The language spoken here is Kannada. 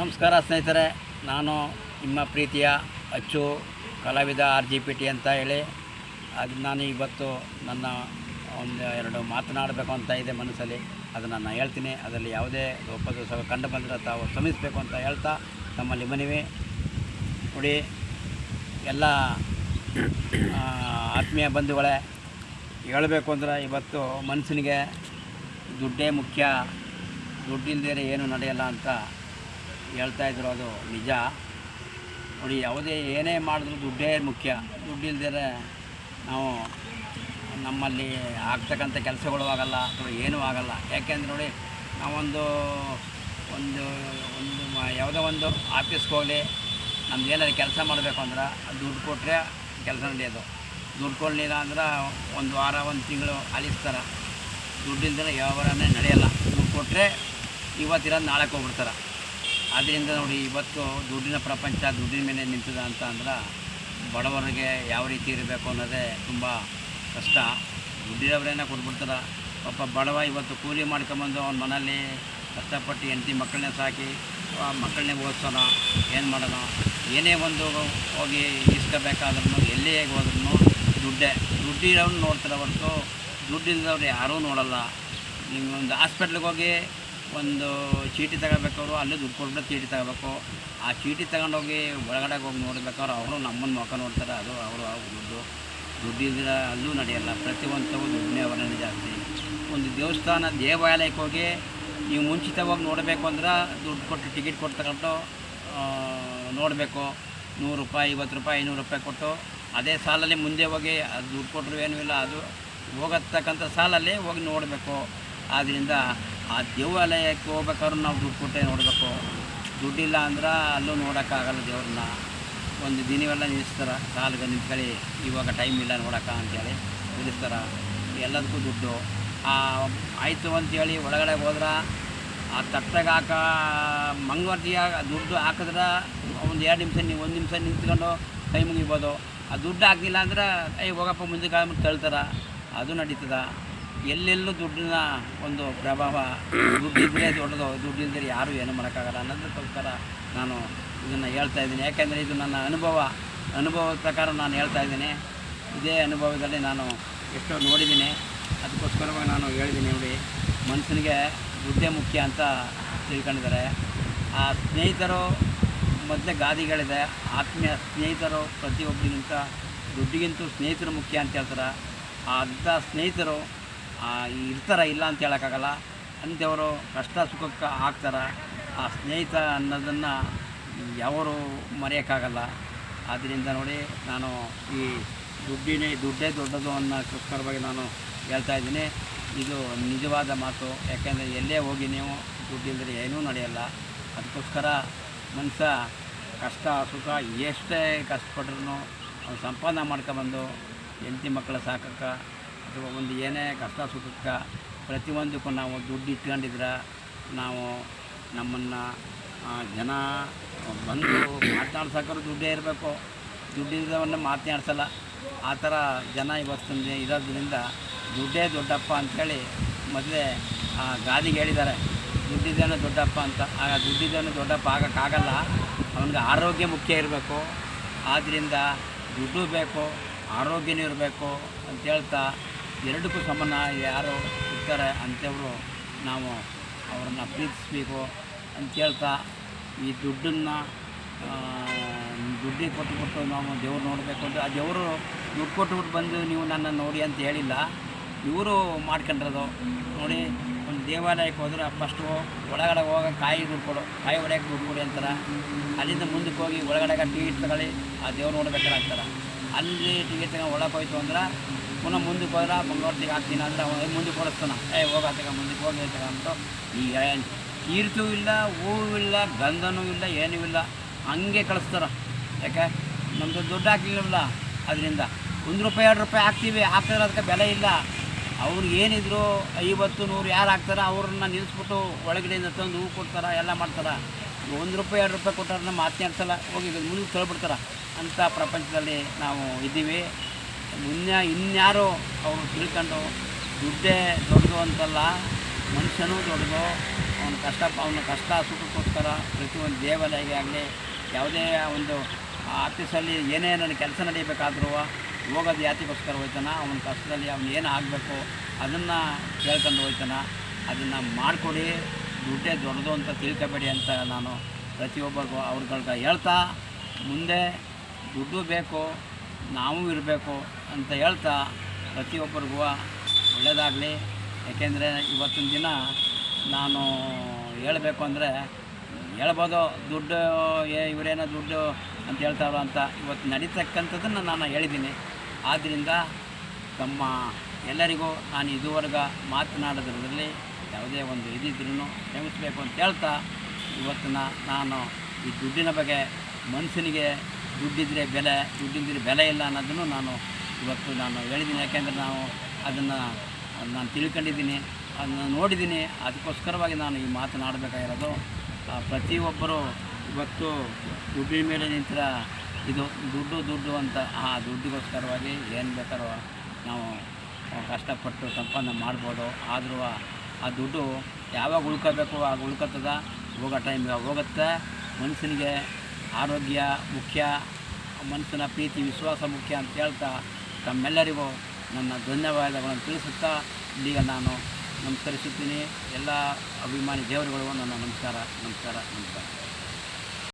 ನಮಸ್ಕಾರ ಸ್ನೇಹಿತರೆ, ನಾನು ನಿಮ್ಮ ಪ್ರೀತಿಯ ಅಚ್ಚು ಕಲಾವಿದ ಆರ್ ಜಿ ಪಿ ಟಿ ಅಂತ ಹೇಳಿ, ಅದು ನಾನು ಇವತ್ತು ನನ್ನ ಒಂದು ಎರಡು ಮಾತನಾಡಬೇಕು ಅಂತ ಇದೆ ಮನಸ್ಸಲ್ಲಿ. ಅದನ್ನು ನಾನು ಹೇಳ್ತೀನಿ, ಅದರಲ್ಲಿ ಯಾವುದೇ ಲೋಪದೋಷ ಕಂಡು ಬಂದರೆ ತಾವು ಶ್ರಮಿಸಬೇಕು ಅಂತ ಹೇಳ್ತಾ ತಮ್ಮಲ್ಲಿ ಮನವಿ ನೋಡಿ ಎಲ್ಲ ಆತ್ಮೀಯ ಬಂಧುಗಳೇ, ಹೇಳಬೇಕು ಅಂದ್ರೆ ಇವತ್ತು ಮನಸ್ಸಿನಿಗೆ ದುಡ್ಡೇ ಮುಖ್ಯ. ದುಡ್ಡಿಲ್ಲದೇ ಏನು ನಡೆಯಲ್ಲ ಅಂತ ಹೇಳ್ತಾ ಇದ್ರು ಅದು ನಿಜ. ನೋಡಿ, ಯಾವುದೇ ಏನೇ ಮಾಡಿದ್ರು ದುಡ್ಡೇ ಮುಖ್ಯ. ದುಡ್ಡಿಲ್ದಿರೆ ನಾವು ನಮ್ಮಲ್ಲಿ ಆಗ್ತಕ್ಕಂಥ ಕೆಲಸಗಳು ಆಗಲ್ಲ ಅಥವಾ ಏನೂ ಆಗಲ್ಲ. ಯಾಕೆಂದ್ರೆ ನೋಡಿ, ನಾವೊಂದು, ಒಂದು ಒಂದು ಯಾವುದೋ ಒಂದು ಆಫೀಸ್ಗೆ ಹೋಗಲಿ, ನಮ್ದು ಏನಾದ್ರು ಕೆಲಸ ಮಾಡಬೇಕು ಅಂದ್ರೆ ದುಡ್ಡು ಕೊಟ್ಟರೆ ಕೆಲಸ ನಡೆಯೋದು. ದುಡ್ಡು ಕೊಡಲಿಲ್ಲ ಅಂದ್ರೆ ಒಂದು ವಾರ, ಒಂದು ತಿಂಗಳು ಅಲಿಸ್ತಾರೆ ದುಡ್ಡಿಲ್ದರೆ ವ್ಯವಹಾರನೇ ನಡೆಯಲ್ಲ. ದುಡ್ಡು ಕೊಟ್ಟರೆ ಇವತ್ತಿರೋದು ನಾಳೆ ಹೋಗ್ಬಿಡ್ತಾರೆ. ಆದ್ದರಿಂದ ನೋಡಿ ಇವತ್ತು ದುಡ್ಡಿನ ಪ್ರಪಂಚ ದುಡ್ಡಿನ ಮೇಲೆ ನಿಂತಿದೆ ಅಂತ ಅಂದ್ರೆ ಬಡವರಿಗೆ ಯಾವ ರೀತಿ ಇರಬೇಕು ಅನ್ನೋದೇ ತುಂಬ ಕಷ್ಟ. ದುಡ್ಡಿರೋರೇನ ಕೊಟ್ಬಿಡ್ತಾರೆ. ಪಾಪ ಬಡವ ಇವತ್ತು ಕೂಲಿ ಮಾಡ್ಕೊಂಬಂದು ಅವ್ನ ಮನೆಯಲ್ಲಿ ಕಷ್ಟಪಟ್ಟು ಹೆಂಡತಿ ಮಕ್ಕಳನ್ನೇ ಸಾಕಿ ಮಕ್ಕಳನ್ನೇ ಓದಿಸೋಣ, ಏನು ಮಾಡೋಣ? ಏನೇ ಒಂದು ಹೋಗಿ ಇಸ್ಕೋಬೇಕಾದ್ರೂ ಎಲ್ಲೇ ಹೋದ್ರೂ ದುಡ್ಡೇ. ದುಡ್ಡಿರೋನು ನೋಡ್ತಾರೆ ಹೊರತು. ದುಡ್ಡಿಲ್ಲದವ್ರು ಯಾರೂ ನೋಡಲ್ಲ. ನೀವು ಒಂದು ಹಾಸ್ಪಿಟ್ಲಿಗೆ ಹೋಗಿ ಒಂದು ಚೀಟಿ ತಗೋಬೇಕಾದ್ರು ಅಲ್ಲೇ ದುಡ್ಡು ಕೊಟ್ಬಿಟ್ಟು ಚೀಟಿ ತಗೋಬೇಕು ಆ ಚೀಟಿ ತಗೊಂಡೋಗಿ ಒಳಗಡೆ ಹೋಗಿ ನೋಡ್ಬೇಕಾದ್ರೆ ಅವರು ನಮ್ಮನ್ನು ಮುಖ ನೋಡ್ತಾರೆ, ಅದು ಅವರು ದುಡ್ಡು. ದುಡ್ಡಿದ್ರೆ ಅಲ್ಲೂ ನಡೆಯಲ್ಲ. ಪ್ರತಿಯೊಂದು ದುಡ್ಡನ್ನೇ ಅವರನ್ನು ಜಾಸ್ತಿ. ಒಂದು ದೇವಸ್ಥಾನ, ದೇವಾಲಯಕ್ಕೆ ಹೋಗಿ ನೀವು ಮುಂಚಿತವಾಗಿ ನೋಡಬೇಕು ಅಂದ್ರೆ ದುಡ್ಡು ಕೊಟ್ಟು ಟಿಕೆಟ್ ಕೊಟ್ಟು ತಗೊಂಡು ನೋಡಬೇಕು. ನೂರು ರೂಪಾಯಿ, ಐವತ್ತು ರೂಪಾಯಿ, ಐನೂರು ರೂಪಾಯಿ ಕೊಟ್ಟು ಅದೇ ಸಾಲಲ್ಲಿ ಮುಂದೆ ಹೋಗಿ ಅದು ದುಡ್ಡು ಕೊಟ್ಟರು ಏನೂ ಇಲ್ಲ, ಅದು ಹೋಗತಕ್ಕಂಥ ಸಾಲಲ್ಲಿ ಹೋಗಿ ನೋಡಬೇಕು. ಆದ್ದರಿಂದ ಆ ದೇವಾಲಯಕ್ಕೆ ಹೋಗ್ಬೇಕಾದ್ರೂ ನಾವು ದುಡ್ಡು ಕೊಟ್ಟೆ ನೋಡಬೇಕು. ದುಡ್ಡಿಲ್ಲ ಅಂದ್ರೆ ಅಲ್ಲೂ ನೋಡೋಕ್ಕಾಗಲ್ಲ ದೇವ್ರನ್ನ. ಒಂದು ದಿನವೆಲ್ಲ ನಿಲ್ಲಿಸ್ತಾರೆ. ಕಾಲಿಗೆ ನಿಂತ್ಕೊಳ್ಳಿ ಇವಾಗ ಟೈಮ್ ಇಲ್ಲ ನೋಡೋಕ್ಕ ಅಂತೇಳಿ ನಿಲ್ಲಿಸ್ತಾರೆ. ಎಲ್ಲದಕ್ಕೂ ದುಡ್ಡು. ಆಯಿತು ಅಂತೇಳಿ ಒಳಗಡೆ ಹೋದ್ರೆ ಆ ತಟ್ಟೆಗೆ ಹಾಕ ಮಂಗವರ್ತಿಯ ದುಡ್ಡು ಹಾಕಿದ್ರೆ ಒಂದು ಎರಡು ನಿಮಿಷ ನೀವು ಒಂದು ನಿಮಿಷ ನಿಂತ್ಕೊಂಡು ಕೈ ಮುಗಿಬೋದು. ಆ ದುಡ್ಡು ಹಾಕಿಲ್ಲ ಅಂದ್ರೆ ಏ ಹೋಗಪ್ಪ ಮುಂದೆ ಕಾಲ ತಳ್ತಾರೆ ಅದು ನಡೀತದ. ಎಲ್ಲೆಲ್ಲೂ ದುಡ್ಡಿನ ಒಂದು ಪ್ರಭಾವ ದುಡ್ಡಿದ್ರೆ ದೊಡ್ಡದು ದುಡ್ಡಿಲ್ದರೆ ಯಾರೂ ಏನು ಮಾಡೋಕ್ಕಾಗಲ್ಲ ಅನ್ನೋದಕ್ಕೋಸ್ಕರ ನಾನು ಇದನ್ನು ಹೇಳ್ತಾ ಇದ್ದೀನಿ. ಯಾಕೆಂದರೆ ಇದು ನನ್ನ ಅನುಭವ, ಅನುಭವದ ಪ್ರಕಾರ ನಾನು ಹೇಳ್ತಾ ಇದ್ದೀನಿ. ಇದೇ ಅನುಭವದಲ್ಲಿ ನಾನು ಎಷ್ಟೋ ನೋಡಿದ್ದೀನಿ. ಅದಕ್ಕೋಸ್ಕರವಾಗಿ ನಾನು ಹೇಳಿದ್ದೀನಿ ನೋಡಿ. ಮನುಷ್ಯನಿಗೆ ದುಡ್ಡೇ ಮುಖ್ಯ ಅಂತ ತಿಳ್ಕೊಂಡಿದ್ದಾರೆ. ಆ ಸ್ನೇಹಿತರು ಮೊದಲೇ ಗಾದಿಗಳಿದೆ. ಆತ್ಮೀಯ ಸ್ನೇಹಿತರು ಪ್ರತಿಯೊಬ್ಬರಿಗಿಂತ ದುಡ್ಡಿಗಿಂತೂ ಸ್ನೇಹಿತರು ಮುಖ್ಯ ಅಂತ ಹೇಳ್ತಾರೆ. ಅಂಥ ಸ್ನೇಹಿತರು ಇರ್ತಾರೆ ಇಲ್ಲ ಅಂತ ಹೇಳೋಕ್ಕಾಗಲ್ಲ. ಅಂಥವರು ಕಷ್ಟ ಸುಖಕ್ಕೆ ಆಗ್ತಾರೆ. ಆ ಸ್ನೇಹಿತ ಅನ್ನೋದನ್ನು ಯಾವರು ಮರೆಯೋಕ್ಕಾಗಲ್ಲ. ಆದ್ದರಿಂದ ನೋಡಿ ನಾನು ಈ ದುಡ್ಡಿನೇ, ದುಡ್ಡೇ ದೊಡ್ಡದು ಅನ್ನೋಕ್ಕೋಸ್ಕರವಾಗಿ ನಾನು ಹೇಳ್ತಾ ಇದ್ದೀನಿ. ಇದು ನಿಜವಾದ ಮಾತು. ಯಾಕೆಂದರೆ ಎಲ್ಲೇ ಹೋಗಿ ನೀವು ದುಡ್ಡಿಲ್ಲದ್ರೆ ಏನೂ ನಡೆಯಲ್ಲ. ಅದಕ್ಕೋಸ್ಕರ ಮನುಷ್ಯ ಕಷ್ಟ, ಸುಖ ಎಷ್ಟೇ ಕಷ್ಟಪಟ್ರು ಅವ್ನು ಸಂಪಾದನೆ ಮಾಡ್ಕೊಬಂದು ಹೆಂಡತಿ ಮಕ್ಕಳ ಸಾಕಕ್ಕೆ ಅಥವಾ ಒಂದು ಏನೇ ಕಷ್ಟ ಸುಖಕ್ಕೆ ಪ್ರತಿಯೊಂದಕ್ಕೂ ನಾವು ದುಡ್ಡು ಇಟ್ಕೊಂಡಿದ್ರೆ ನಾವು ನಮ್ಮನ್ನು ಜನ ಬಂದು ಮಾತನಾಡ್ಸೋಕ್ಕಾದ್ರೂ ದುಡ್ಡೇ ಇರಬೇಕು. ದುಡ್ಡಿಲ್ಲದವನ್ನ ಮಾತನಾಡ್ಸಲ್ಲ. ಆ ಥರ ಜನ ಇವತ್ತಿನ ಇರೋದ್ರಿಂದ ದುಡ್ಡೇ ದೊಡ್ಡಪ್ಪ ಅಂಥೇಳಿ ಮೊದಲೇ ಗಾದಿಗೆ ಹೇಳಿದ್ದಾರೆ. ದುಡ್ಡಿದ್ದೇನೆ ದೊಡ್ಡಪ್ಪ ಅಂತ. ಆಗ ದುಡ್ಡಿದ್ದೇನೆ ದೊಡ್ಡಪ್ಪ ಆಗೋಕ್ಕಾಗಲ್ಲ. ಅವನಿಗೆ ಆರೋಗ್ಯ ಮುಖ್ಯ ಇರಬೇಕು. ಆದ್ದರಿಂದ ದುಡ್ಡು ಬೇಕು. ಆರೋಗ್ಯನೂ ಇರಬೇಕು ಅಂತ ಹೇಳ್ತಾ ಎರಡಕ್ಕೂ ಸಮಾನ ಯಾರು ಇರ್ತಾರೆ ಅಂಥವರು ನಾವು ಅವ್ರನ್ನ ಪ್ರೀತಿಸ್ಬೇಕು ಅಂತ ಹೇಳ್ತಾ ಈ ದುಡ್ಡನ್ನು ದುಡ್ಡಿಗೆ ಕೊಟ್ಟು ಕೊಟ್ಟು ನಾವು ದೇವ್ರು ನೋಡಬೇಕು ಅಂತ ಆ ದೇವರು ದುಡ್ಡು ಕೊಟ್ಟುಬಿಟ್ಟು ಬಂದು ನೀವು ನನ್ನ ನೋಡಿ ಅಂತ ಹೇಳಿಲ್ಲ. ಇವರು ಮಾಡ್ಕೊಂಡಿರೋದು. ನೋಡಿ, ಒಂದು ದೇವಾಲಯಕ್ಕೆ ಹೋದ್ರೆ ಫಸ್ಟು ಒಳಗಡೆ ಹೋಗ ಕಾಯಿ ದುಡ್ಡು ಕೊಡು. ಕಾಯಿ ಹೊಡೆಯೋಕೆ ದುಡ್ಡು ಕೊಡಿ ಅಂತಾರೆ. ಅಲ್ಲಿಂದ ಮುಂದಕ್ಕೆ ಹೋಗಿ ಒಳಗಡೆಗೆ ಟಿಕೆಟ್ ತಗೊಳ್ಳಿ, ಆ ದೇವ್ರು ನೋಡ್ಬೇಕಾರೆ ಅಂತಾರೆ. ಅಲ್ಲಿ ಟಿಕೆಟ್ ತಗೊಂಡು ಒಳಗೆ ಹೋಯ್ತು ಅಂದ್ರೆ ಪುನಃ ಮುಂದಕ್ಕೆ ಹೋದ್ರೆ ಮಂಗಳವಾರತಿಗೆ ಹಾಕ್ತೀನಿ ಅಂದ್ರೆ ಅವ್ನು ಮುಂದಕ್ಕೆ ಕೊಡಿಸ್ತಾನೆ. ಏ ಹೋಗತ್ತಗ ಮುಂದಕ್ಕೆ ಹೋಗಿ ತಗೊಂಡು ಈಗ ಕೀರ್ತಿಯೂ ಇಲ್ಲ, ಹೂವು ಇಲ್ಲ, ಗಂಧನೂ ಇಲ್ಲ, ಏನೂ ಇಲ್ಲ, ಹಂಗೆ ಕಳಿಸ್ತಾರ. ಯಾಕೆ? ನಮ್ಮದು ದುಡ್ಡು ಹಾಕಲಿಲ್ಲ ಅದರಿಂದ. ಒಂದು ರೂಪಾಯಿ, ಎರಡು ರೂಪಾಯಿ ಹಾಕ್ತೀವಿ ಹಾಕ್ತಾರೆ ಅದಕ್ಕೆ ಬೆಲೆ ಇಲ್ಲ. ಅವ್ರು ಏನಿದ್ರು ಐವತ್ತು, ನೂರು ಯಾರು ಹಾಕ್ತಾರೆ ಅವ್ರನ್ನ ನಿಲ್ಲಿಸ್ಬಿಟ್ಟು ಒಳಗಡೆಯಿಂದ ತಂದು ಹೂವು ಕೊಡ್ತಾರೆ, ಎಲ್ಲ ಮಾಡ್ತಾರೆ. ಒಂದು ರೂಪಾಯಿ, ಎರಡು ರೂಪಾಯಿ ಕೊಟ್ಟಾರನ್ನ ಮಾತನಾಡ್ಸಲ್ಲ ಹೋಗಿ ಮುಂದೆ ತಳ್ಬಿಡ್ತಾರೆ. ಅಂಥ ಪ್ರಪಂಚದಲ್ಲಿ ನಾವು ಇದ್ದೀವಿ. ಮುನ್ಯ ಇನ್ಯಾರು ಅವರು ತಿಳ್ಕೊಂಡು ದುಡ್ಡೇ ದೊಡ್ಡದು ಅಂತಲ್ಲ, ಮನುಷ್ಯನೂ ದೊಡ್ಡದು, ಅವನ ಕಷ್ಟ ಅವನ ಕಷ್ಟ ಸುಖಕ್ಕೋಸ್ಕರ ಪ್ರತಿಯೊಂದು ದೇವಾಲಯಗೆ ಆಗಲಿ, ಯಾವುದೇ ಒಂದು ಆಫೀಸಲ್ಲಿ ಏನೇ ನನ್ನ ಕೆಲಸ ನಡೀಬೇಕಾದ್ರೂ ಹೋಗೋದು ಯಾತಿಗೋಸ್ಕರ ಹೋಯ್ತಾನ, ಅವನ ಕಷ್ಟದಲ್ಲಿ ಅವನು ಏನು ಆಗಬೇಕು ಅದನ್ನು ಕೇಳ್ಕೊಂಡು ಹೋಯ್ತಾನ. ಅದನ್ನು ಮಾಡಿಕೊಡಿ, ದುಡ್ಡೇ ದೊಡ್ಡದು ಅಂತ ತಿಳ್ಕೊಬೇಡಿ ಅಂತ ನಾನು ಪ್ರತಿಯೊಬ್ಬರಿಗೂ ಅವ್ರುಗಳ್ಗೆ ಹೇಳ್ತಾ, ಮುಂದೆ ದುಡ್ಡು ಬೇಕು, ನಾವು ಇರಬೇಕು ಅಂತ ಹೇಳ್ತಾ ಪ್ರತಿಯೊಬ್ಬರಿಗೂ ಒಳ್ಳೆಯದಾಗಲಿ ಯಾಕೆಂದರೆ ಇವತ್ತಿನ ದಿನ ನಾನು ಹೇಳಬೇಕು ಅಂದರೆ ಹೇಳ್ಬೋದು, ದುಡ್ಡು, ಏ, ಇವರೇನೋ ದುಡ್ಡು ಅಂತ ಹೇಳ್ತಾರೋ ಅಂತ ಇವತ್ತು ನಡೀತಕ್ಕಂಥದ್ದನ್ನು ನಾನು ಹೇಳಿದ್ದೀನಿ. ಆದ್ದರಿಂದ ತಮ್ಮ ಎಲ್ಲರಿಗೂ ನಾನು ಇದುವರೆಗೆ ಮಾತನಾಡೋದ್ರಲ್ಲಿ ಯಾವುದೇ ಒಂದು ಇದಿದ್ರೂ ಕ್ಷಮಿಸಬೇಕು ಅಂತ ಹೇಳ್ತಾ ಇವತ್ತಿನ ನಾನು ಈ ದುಡ್ಡಿನ ಬಗ್ಗೆ ಮನುಷ್ಯನಿಗೆ ದುಡ್ಡಿದ್ರೆ ಬೆಲೆ ದುಡ್ಡಿದ್ದರೆ ಬೆಲೆ ಇಲ್ಲ ಅನ್ನೋದನ್ನು ನಾನು ಇವತ್ತು ನಾನು ಹೇಳಿದ್ದೀನಿ. ಯಾಕೆಂದರೆ ನಾವು ಅದನ್ನು ನಾನು ತಿಳ್ಕೊಂಡಿದ್ದೀನಿ, ಅದನ್ನು ನೋಡಿದ್ದೀನಿ. ಅದಕ್ಕೋಸ್ಕರವಾಗಿ ನಾನು ಈ ಮಾತನಾಡಬೇಕಾಗಿರೋದು ಪ್ರತಿಯೊಬ್ಬರು ಇವತ್ತು ದುಡ್ಡಿನ ಮೇಲೆ ನಿಂತರ, ಇದು ದುಡ್ಡು ದುಡ್ಡು ಅಂತ, ಆ ದುಡ್ಡಿಗೋಸ್ಕರವಾಗಿ ಏನು ಬೇಕಾದ್ರೂ ನಾವು ಕಷ್ಟಪಟ್ಟು ಸಂಪಾದನೆ ಮಾಡ್ಬೋದು. ಆದರೂ ಆ ದುಡ್ಡು ಯಾವಾಗ ಉಳ್ಕೋಬೇಕು, ಆಗ ಉಳ್ಕೋತದ? ಹೋಗೋ ಟೈಮ್ ಹೋಗುತ್ತೆ? ಮನುಷ್ಯನಿಗೆ ಆರೋಗ್ಯ ಮುಖ್ಯ, ಮನಸ್ಸಿನ ಪ್ರೀತಿ, ವಿಶ್ವಾಸ ಮುಖ್ಯ ಅಂತ ಹೇಳ್ತಾ ತಮ್ಮೆಲ್ಲರಿಗೂ ನನ್ನ ಧನ್ಯವಾದಗಳನ್ನು ತಿಳಿಸುತ್ತಾ ಇಲ್ಲಿಗ ನಾನು ನಮಸ್ಕರಿಸುತ್ತೀನಿ. ಎಲ್ಲ ಅಭಿಮಾನಿ ದೇವರುಗಳಿಗೂ ನನ್ನ ನಮಸ್ಕಾರ ನಮಸ್ಕಾರ ನಮಸ್ಕಾರ.